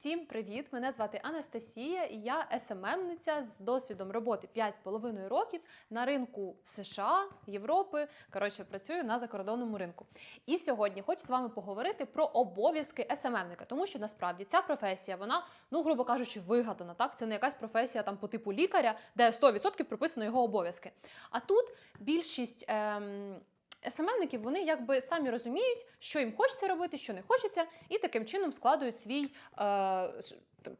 Всім привіт! Мене звати Анастасія, і я СММниця з досвідом роботи 5,5 років на ринку США, Європи. Коротше, працюю на закордонному ринку. І сьогодні хочу з вами поговорити про обов'язки СММника, тому що насправді ця професія, вона, ну грубо кажучи, вигадана. Так, це не якась професія там по типу лікаря, де 100% прописано його обов'язки. А тут більшість. Ем... СММників вони якби самі розуміють, що їм хочеться робити, що не хочеться, і таким чином складують свій е,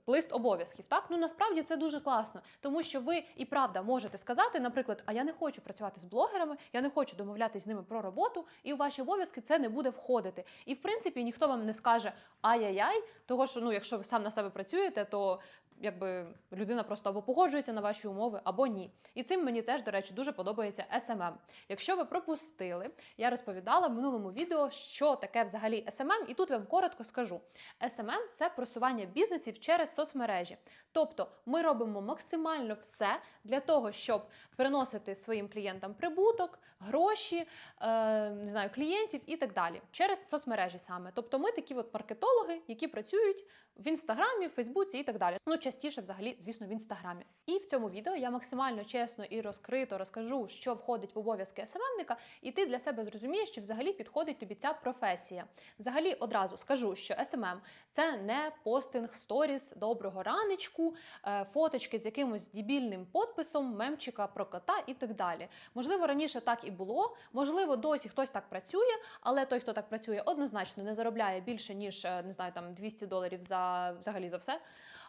лист обов'язків. Так, ну насправді це дуже класно, тому що ви і правда можете сказати, наприклад, а я не хочу працювати з блогерами, я не хочу домовлятися з ними про роботу, і у ваші обов'язки це не буде входити. І в принципі ніхто вам не скаже ай-яй-яй, того що ну, якщо ви сам на себе працюєте, то якби людина просто або погоджується на ваші умови, або ні. І цим мені теж, до речі, дуже подобається SMM. Якщо ви пропустили, я розповідала в минулому відео, що таке взагалі SMM, і тут вам коротко скажу. SMM – це просування бізнесів через соцмережі. Тобто ми робимо максимально все для того, щоб приносити своїм клієнтам прибуток, гроші, е, не знаю, клієнтів і так далі через соцмережі саме. Тобто ми такі от маркетологи, які працюють в інстаграмі, в Фейсбуці і так далі. Ну частіше, взагалі, звісно, в інстаграмі. І в цьому відео я максимально чесно і розкрито розкажу, що входить в обов'язки СММника, і ти для себе зрозумієш, чи взагалі підходить тобі ця професія. Взагалі, одразу скажу, що SMM – це не постинг сторіс доброго ранечку, е, фоточки з якимось дебільним подписом, мемчика про кота і так далі. Можливо, раніше так і було, можливо, досі хтось так працює, але той, хто так працює, однозначно не заробляє більше ніж е, не знаю, там 200 доларів за взагалі за все.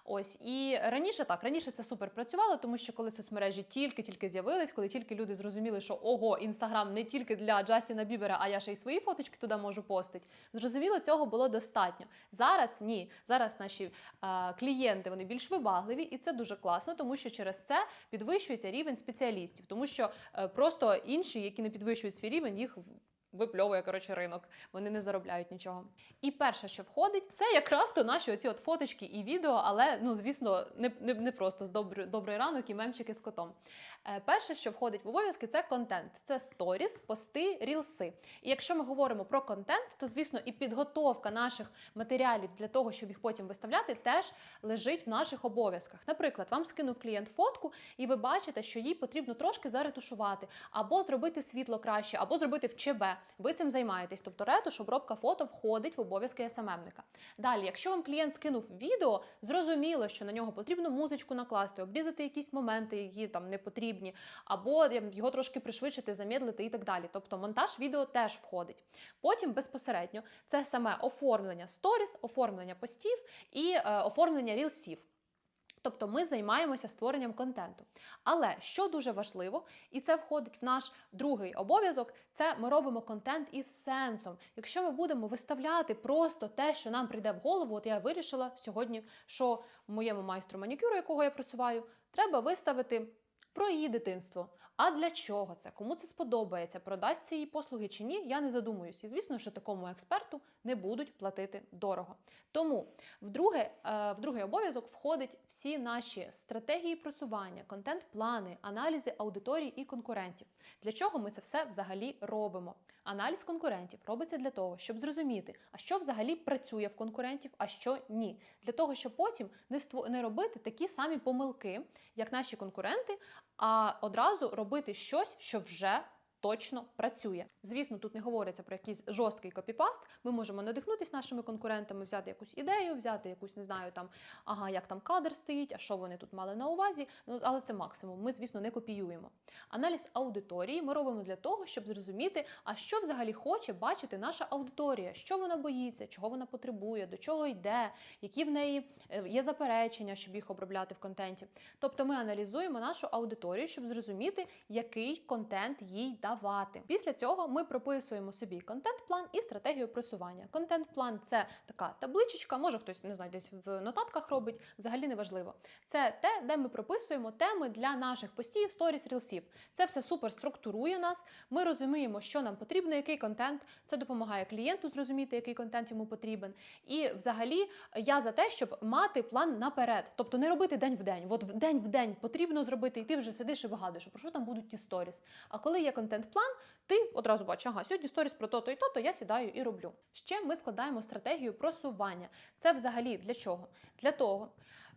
Ось і раніше так, раніше це супер працювало, тому що коли соцмережі тільки-тільки з'явились, коли тільки люди зрозуміли, що ого, інстаграм не тільки для Джастіна Бібера, а я ще й свої фоточки туди можу постити. Зрозуміло, цього було достатньо. Зараз ні. Зараз наші е, клієнти вони більш вибагливі, і це дуже класно, тому що через це підвищується рівень спеціалістів, тому що е, просто інші, які не підвищують свій рівень, їх Випльовує коротше ринок, вони не заробляють нічого. І перше, що входить, це якраз то наші оці от фоточки і відео, але ну звісно, не, не, не просто з добрий, добрий ранок і мемчики з котом. Е, перше, що входить в обов'язки, це контент. Це сторіс, пости, рілси. І якщо ми говоримо про контент, то звісно і підготовка наших матеріалів для того, щоб їх потім виставляти, теж лежить в наших обов'язках. Наприклад, вам скинув клієнт фотку, і ви бачите, що їй потрібно трошки заретушувати, або зробити світло краще, або зробити в ЧБ. Ви цим займаєтесь. Тобто ретуш, обробка фото входить в обов'язки СММника. Далі, якщо вам клієнт скинув відео, зрозуміло, що на нього потрібно музичку накласти, обрізати якісь моменти, які там не потрібні, або ем, його трошки пришвидшити, замедлити і так далі. Тобто монтаж відео теж входить. Потім безпосередньо це саме оформлення сторіс, оформлення постів і е, оформлення рілсів. Тобто ми займаємося створенням контенту. Але що дуже важливо, і це входить в наш другий обов'язок, це ми робимо контент із сенсом. Якщо ми будемо виставляти просто те, що нам прийде в голову, от я вирішила сьогодні, що моєму майстру манікюру, якого я просуваю, треба виставити про її дитинство. А для чого це? Кому це сподобається? Продасться її послуги чи ні? Я не задумуюсь. І звісно, що такому експерту не будуть платити дорого. Тому вдруге, е, в другий обов'язок входить всі наші стратегії просування, контент-плани, аналізи аудиторії і конкурентів. Для чого ми це все взагалі робимо? Аналіз конкурентів робиться для того, щоб зрозуміти, а що взагалі працює в конкурентів, а що ні. Для того, щоб потім не робити такі самі помилки, як наші конкуренти, а одразу робити щось, що вже точно працює. Звісно, тут не говориться про якийсь жорсткий копіпаст. Ми можемо надихнутися нашими конкурентами, взяти якусь ідею, взяти якусь, не знаю, там ага, як там кадр стоїть, а що вони тут мали на увазі. Ну але це максимум. Ми, звісно, не копіюємо. Аналіз аудиторії ми робимо для того, щоб зрозуміти, а що взагалі хоче бачити наша аудиторія, що вона боїться, чого вона потребує, до чого йде, які в неї е, є заперечення, щоб їх обробляти в контенті. Тобто ми аналізуємо нашу аудиторію, щоб зрозуміти, який контент їй давати. Після цього ми прописуємо собі контент-план і стратегію просування. Контент-план це така табличечка, може хтось не знаю, десь в нотатках робить, взагалі не важливо. Це те, де ми прописуємо теми для наших постів, сторіс, рілсів. Це все супер структурує нас. Ми розуміємо, що нам потрібно, який контент. Це допомагає клієнту зрозуміти, який контент йому потрібен. І взагалі я за те, щоб мати план наперед, тобто не робити день в день. От в день в день потрібно зробити, і ти вже сидиш і вигадуєш, про що там будуть ті сторіс. А коли є контент контент-план, ти одразу бачиш, ага, сьогодні сторіс про то-то і то-то, я сідаю і роблю. Ще ми складаємо стратегію просування. Це взагалі для чого? Для того,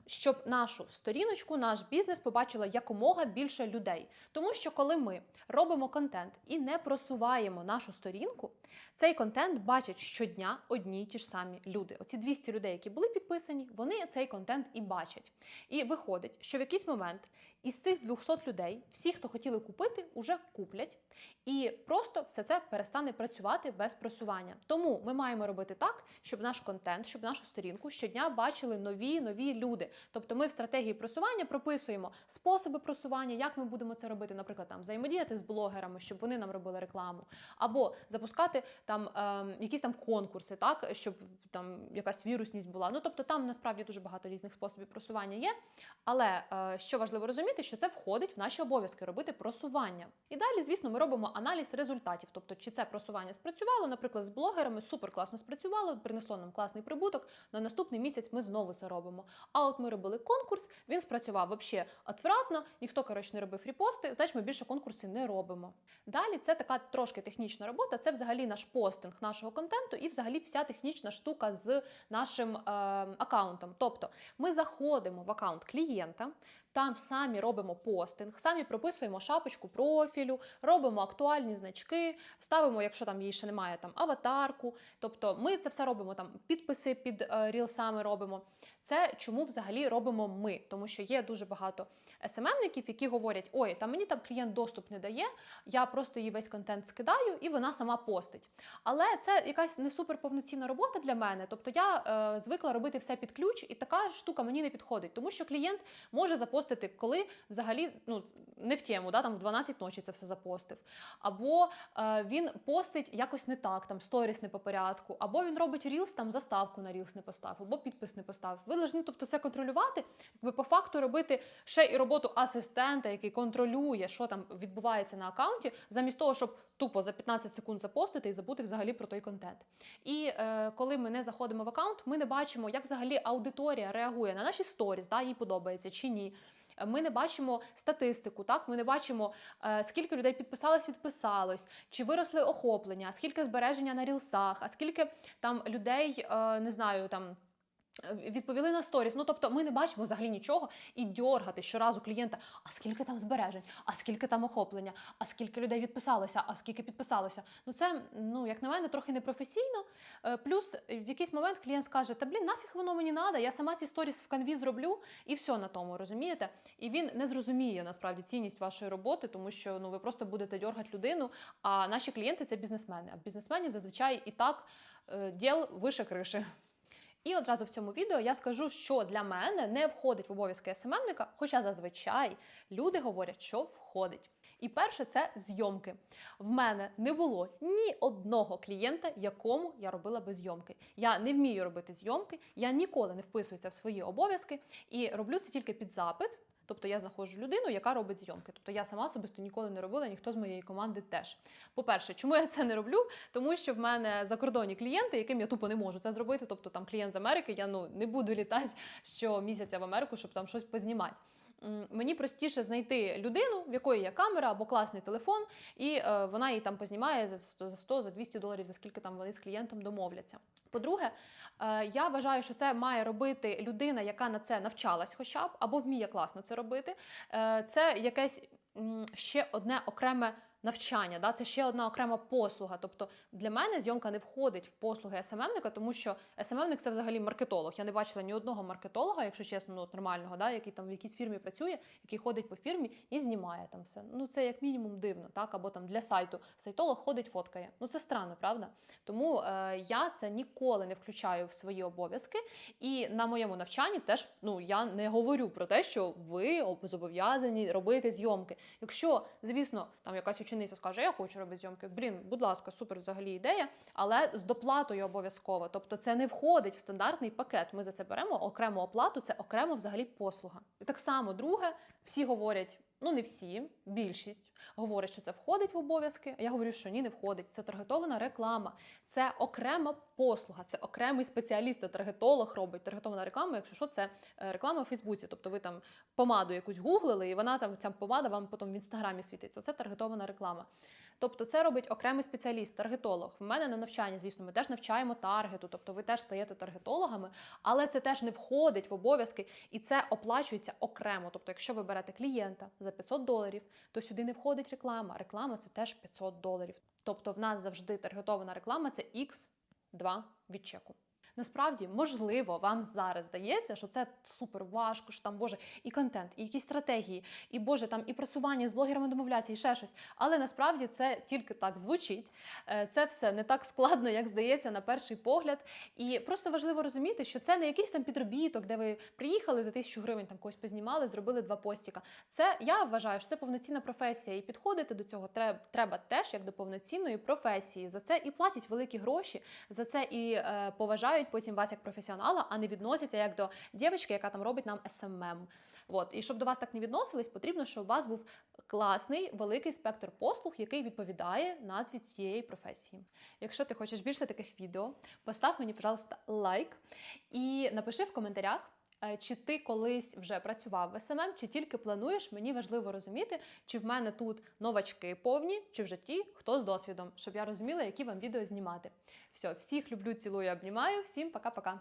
щоб нашу сторіночку, наш бізнес побачило якомога більше людей. Тому що коли ми робимо контент і не просуваємо нашу сторінку, цей контент бачать щодня одні й ті ж самі люди. Оці 200 людей, які були підписані, вони цей контент і бачать. І виходить, що в якийсь момент із цих 200 людей всі, хто хотіли купити, уже куплять. І просто все це перестане працювати без просування. Тому ми маємо робити так, щоб наш контент, щоб нашу сторінку щодня бачили нові нові люди. Тобто, ми в стратегії просування прописуємо способи просування, як ми будемо це робити, наприклад, там взаємодіяти з блогерами, щоб вони нам робили рекламу, або запускати там е, якісь там конкурси, так щоб там якась вірусність була. Ну тобто, там насправді дуже багато різних способів просування є. Але е, що важливо розуміти, що це входить в наші обов'язки робити просування. І далі, звісно, ми робимо аналіз результатів, тобто чи це просування спрацювало, наприклад, з блогерами супер класно спрацювало, принесло нам класний прибуток. На наступний місяць ми знову це робимо. А от ми робили конкурс, він спрацював взагалі отвратно, ніхто коротше не робив репости, значить ми більше конкурси не робимо. Далі це така трошки технічна робота. Це взагалі наш постинг нашого контенту і взагалі вся технічна штука з нашим е, аккаунтом. Тобто ми заходимо в аккаунт клієнта. Там самі робимо постинг, самі прописуємо шапочку профілю, робимо актуальні значки, ставимо, якщо там її ще немає, там аватарку. Тобто ми це все робимо там, підписи під е, рілсами робимо. Це чому взагалі робимо ми? Тому що є дуже багато СММників, які говорять: ой, там мені там клієнт доступ не дає, я просто їй весь контент скидаю і вона сама постить. Але це якась не супер повноцінна робота для мене. Тобто я е, звикла робити все під ключ, і така штука мені не підходить, тому що клієнт може запостити, коли взагалі ну не в тему, да, там в 12 ночі це все запостив. Або е, він постить якось не так, там сторіс не по порядку, або він робить рілс, там заставку на рілс не поставив, або підпис не поставив. Ви повинні тобто це контролювати, якби по факту робити ще і роботу асистента, який контролює, що там відбувається на аккаунті, замість того, щоб тупо за 15 секунд запостити і забути взагалі про той контент. І е, коли ми не заходимо в аккаунт, ми не бачимо, як взагалі аудиторія реагує на наші сторіс, да, їй подобається чи ні. Ми не бачимо статистику, так ми не бачимо, е, скільки людей підписалось, відписалось, чи виросли охоплення, скільки збереження на рілсах, а скільки там людей е, не знаю там. Відповіли на сторіс. Ну тобто ми не бачимо взагалі нічого і дьоргати щоразу клієнта. А скільки там збережень, а скільки там охоплення, а скільки людей відписалося, а скільки підписалося. Ну це ну як на мене трохи непрофесійно. Е, Плюс в якийсь момент клієнт скаже: Та блін, нафіг воно мені треба, я сама ці сторіс в канві зроблю і все на тому, розумієте? І він не зрозуміє насправді цінність вашої роботи, тому що ну ви просто будете дьоргати людину. А наші клієнти це бізнесмени. А бізнесменів зазвичай і так е, діл вище криші. І одразу в цьому відео я скажу, що для мене не входить в обов'язки СММника, хоча зазвичай люди говорять, що входить. І перше це зйомки. В мене не було ні одного клієнта, якому я робила би зйомки. Я не вмію робити зйомки, я ніколи не вписуюся в свої обов'язки і роблю це тільки під запит. Тобто я знаходжу людину, яка робить зйомки. Тобто я сама особисто ніколи не робила, ніхто з моєї команди теж. По-перше, чому я це не роблю? Тому що в мене закордонні клієнти, яким я тупо не можу це зробити. Тобто там клієнт з Америки, я ну не буду літати щомісяця в Америку, щоб там щось познімати. Мені простіше знайти людину, в якої є камера або класний телефон, і е, вона її там познімає за 100, за 100, за 200 доларів, за скільки там вони з клієнтом домовляться. По-друге, е, я вважаю, що це має робити людина, яка на це навчалась, хоча б або вміє класно це робити. Е, це якесь ще одне окреме навчання. Да? Це ще одна окрема послуга. Тобто для мене зйомка не входить в послуги СММника, тому що СММник це взагалі маркетолог. Я не бачила ні одного маркетолога, якщо чесно, ну, нормального, да? який там в якійсь фірмі працює, який ходить по фірмі і знімає там все. Ну це як мінімум дивно, так або там для сайту сайтолог ходить, фоткає. Ну це странно, правда? Тому е, я це ніколи не включаю в свої обов'язки. І на моєму навчанні теж ну я не говорю про те, що ви зобов'язані робити зйомки. Якщо, звісно, там якась учениця скаже, я хочу робити зйомки. Блін, будь ласка, супер взагалі ідея, але з доплатою обов'язково. Тобто це не входить в стандартний пакет. Ми за це беремо окрему оплату, це окремо взагалі послуга. І так само, друге, всі говорять. Ну, не всі, більшість говорять, що це входить в обов'язки. Я говорю, що ні, не входить. Це таргетована реклама, це окрема послуга, це окремий спеціаліст, це таргетолог робить. Таргетована реклама, якщо що, це е, реклама в Фейсбуці. Тобто ви там помаду якусь гуглили, і вона там ця помада вам потім в інстаграмі світиться. Це таргетована реклама. Тобто це робить окремий спеціаліст, таргетолог. В мене на навчанні, звісно, ми теж навчаємо таргету, тобто ви теж стаєте таргетологами, але це теж не входить в обов'язки і це оплачується окремо. Тобто, якщо ви берете клієнта за 500 доларів, то сюди не входить реклама. Реклама це теж 500 доларів. Тобто в нас завжди таргетована реклама це X2 від чеку. Насправді, можливо, вам зараз здається, що це супер важко, що там Боже, і контент, і якісь стратегії, і Боже, там і просування з блогерами домовляться, і ще щось. Але насправді це тільки так звучить. Е, Це все не так складно, як здається, на перший погляд. І просто важливо розуміти, що це не якийсь там підробіток, де ви приїхали за тисячу гривень, там когось познімали, зробили два постіка. Це я вважаю, що це повноцінна професія, і підходити до цього треба, теж як до повноцінної професії. За це і платять великі гроші, за це і е, поважають потім вас як професіонала, а не відносяться як до дівчинки, яка там робить нам СММ. От і щоб до вас так не відносились, потрібно, щоб у вас був класний великий спектр послуг, який відповідає назві цієї професії. Якщо ти хочеш більше таких відео, постав мені, пожалуйста, лайк і напиши в коментарях. Е, Чи ти колись вже працював в СММ, чи тільки плануєш? Мені важливо розуміти, чи в мене тут новачки повні, чи вже ті, хто з досвідом, щоб я розуміла, які вам відео знімати. Все, всіх люблю, цілую, обнімаю. Всім пока-пока.